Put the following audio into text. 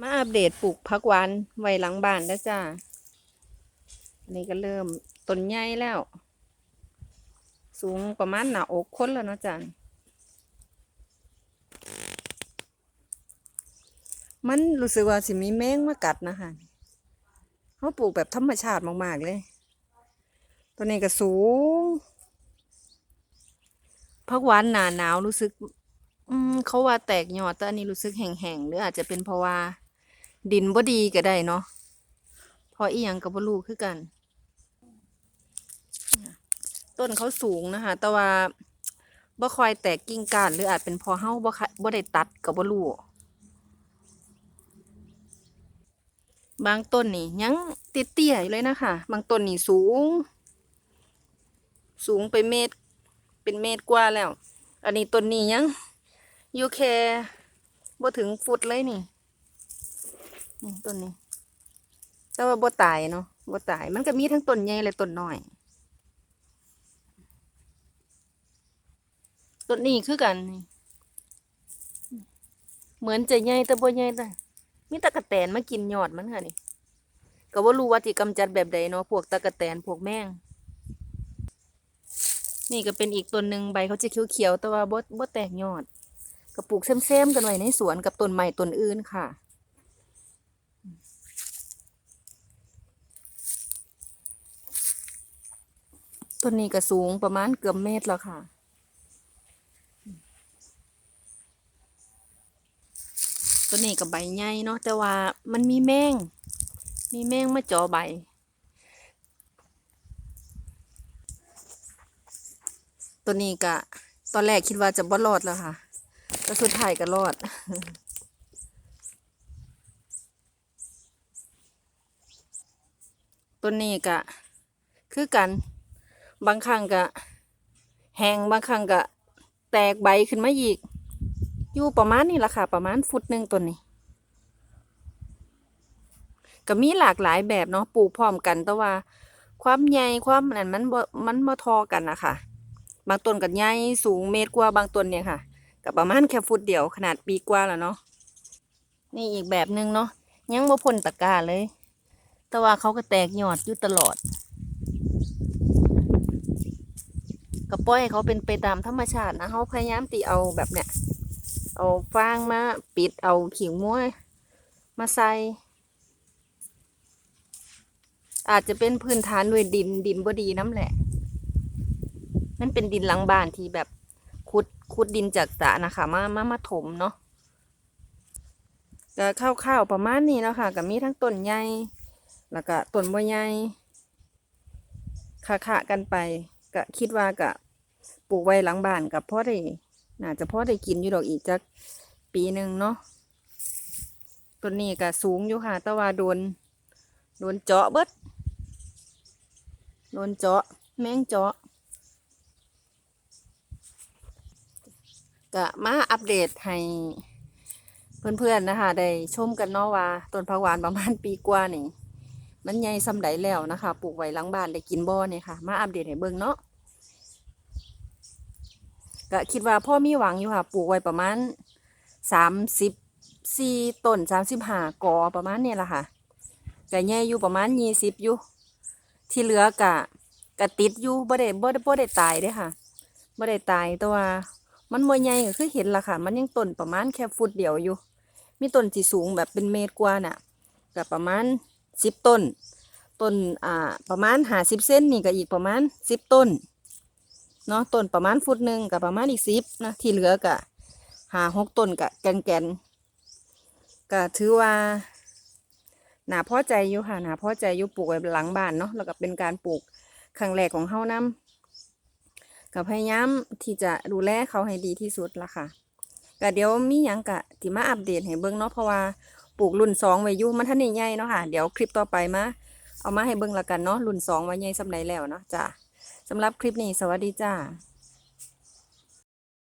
มาอัปเดตปลูกผักหวานไว้หลังบ้านแล้วจ้า อันนี้ก็เริ่มต้นใหญ่แล้ว สูงประมาณหน้าอกคนแล้วเนาะจ้ามันรู้สึกว่าสิมีแมงมากัดนะคะเขาปลูกแบบธรรมชาติมาก ๆ เลย ตัวนี้ก็สูงผักหวานหนาหนาวรู้สึก อืมเขาว่าแตกหยอดแต่อันนี้รู้สึกแห้งๆหรืออาจจะเป็นเพราะว่า ดินบ่ดีก็ได้เนาะพราะอีหยังก็บ่รู้คือกัน ต้นเขาสูงนะคะ แต่ว่าบ่คอยแตกกิ่งก้านหรืออาจเป็นพอเฮาบ่ค่ะบ่ได้ตัดก็บ่รู้บางต้นนี่ยังเตี้ยๆอยู่เลยนะคะ บางต้นนี่สูง สูงไปเมตร เป็นเมตรกว่าแล้ว อันนี้ต้นนี้ยังอยู่แค่บ่ถึงฟุตเลยนี่ นี่ต้นนี้ แต่ว่าบ่ตายเนาะบ่ตาย มันก็มีทั้งต้นใหญ่และต้นน้อย ต้นนี้คือกัน เหมือนจะใหญ่แต่บ่ใหญ่แต่มีตะกะแตนมากินยอดมันค่ะนี่ก็บ่ารู้ว่าสิกำจัดแบบใดเนาะพวกตะกะแตนพวกแมงนี่ก็เป็นอีกต้นหนึ่งใบเขาจะเขียวๆแต่ว่าบ่บ่แตกยอดก็ปลูกแซมๆกันไว้ในสวนกับต้นใหม่ต้นอื่นค่ะ ต้นนี้ก็สูงประมาณเกือบเมตรแล้วค่ะ ต้นนี้ก็ใบใหญ่เนาะแต่ว่ามันมีแมง มีแมงมาจาะใบ ตัวนี้ก็ตอนแรกคิดว่าจะบ่รอดแล้วค่ะแต่สุดท้ายก็รอดต้นนี้ก็คือกัน บางครั้งก็แห้งบางครั้งก็แตกใบขึ้นมาอีก อยู่ประมาณนี้ละค่ะ ประมาณฟุตหนึ่งต้นนี้ ก็มีหลากหลายแบบเนาะปลูกพร้อมกันแต่ว่า ความใหญ่ความนั้นมันมันบ่เทอกันนะคะบางต้นก็ใหญ่สูงเมตรกว่าบางต้นเนี่ยค่ะก็ประมาณแค่ฟุตเดียวขนาดปีกว่าแล้วเนาะนี่อีกแบบหนึ่งเนาะยังบ่พ้นตะกร้าเลย แต่ว่าเขาก็แตกยอดอยู่ตลอด ก็ปล่อยให้เขาเป็นไปตามธรรมชาตินะเขาพยายามตีเอาแบบเนี้ยเอาฟางมาปิดเอาขิงม้วยมาใส่ อาจจะเป็นพื้นฐานด้วยดินดินบ่ดีน้ำแหละมันเป็นดินหลังบ้านที่แบบขุดขุดดินจากสระนะคะมามามาถมเนาะก็ข้าวๆประมาณนี้แล้วค่ะก็มีทั้งต้นใหญ่แล้วก็ต้นบ่ใหญ่คะๆกันไป ก็คิดว่าก็ปลูกไว้หลังบ้านกับพ่อได้น่าจะพ่อได้กินอยู่ดอกอีกจักปีหนึ่งเนาะต้นนี้ก็สูงอยู่ค่ะ แต่ว่าโดน โดนเจาะเบิดโดนเจาะ แมงเจาะก็มาอัปเดตให้เพื่อนๆนะคะ ได้ชมกันเนาะว่าต้นผักหวานประมาณปีกว่านี่ มันใหญ่สำใดแล้วนะคะ ปลูกไว้หลังบ้านได้กินบ่เนี่ยค่ะ มาอัปเดตให้เบิ่งเนาะก็คิดว่าพ่อมีหวังอยู่ค่ะ ปลูกไว้ประมาณสามสิบสี่ต้นสามสิบห้ากอประมาณเนี่ยแหละค่ะก็ใหญ่อยู่ประมาณยี่สิบอยู่ ที่เหลือกะกะติดอยู่บ่ได้บ่ได้บ่ได้ตายเด้ค่ะบ่ได้ตายแต่ว่ามันบ่ใหญ่ก็คือเห็นล่ะค่ะ มันยังต้นประมาณแค่ฟุตเดียวอยู่ มีต้นที่สูงแบบเป็นเมตรกว่าน่ะก็ประมาณ สิบต้น ต้นอ่าประมาณหาสิบเซนนี่ก็อีกประมาณสิบต้นเนาะต้นประมาณฟุตหนึ่งกับประมาณอีกสิบนะที่เหลือกะหาหกต้นกะแกนแกนๆก็ถือว่าหนาพอใจอยู่ค่ะหนาพอใจอยู่ปลูกไว้หลังบ้านเนาะแล้วก็เป็นการปลูกครั้งแรกของเฮานำก็พยายามที่จะดูแลเขาให้ดีที่สุดละค่ะก็เดี๋ยวมีหยังกะที่มาอัปเดตให้เบิ่งเนาะเพราะว่า ลูกรุ่นสองไว้อยู่มันท่านใหญ่เนาะค่ะ เดี๋ยวคลิปต่อไปมาเอามาให้เบิ่งละกันเนาะรุ่นสองว่าใหญ่สำใดแล้วเนาะจ้ะสำหรับคลิปนี้สวัสดีจ้า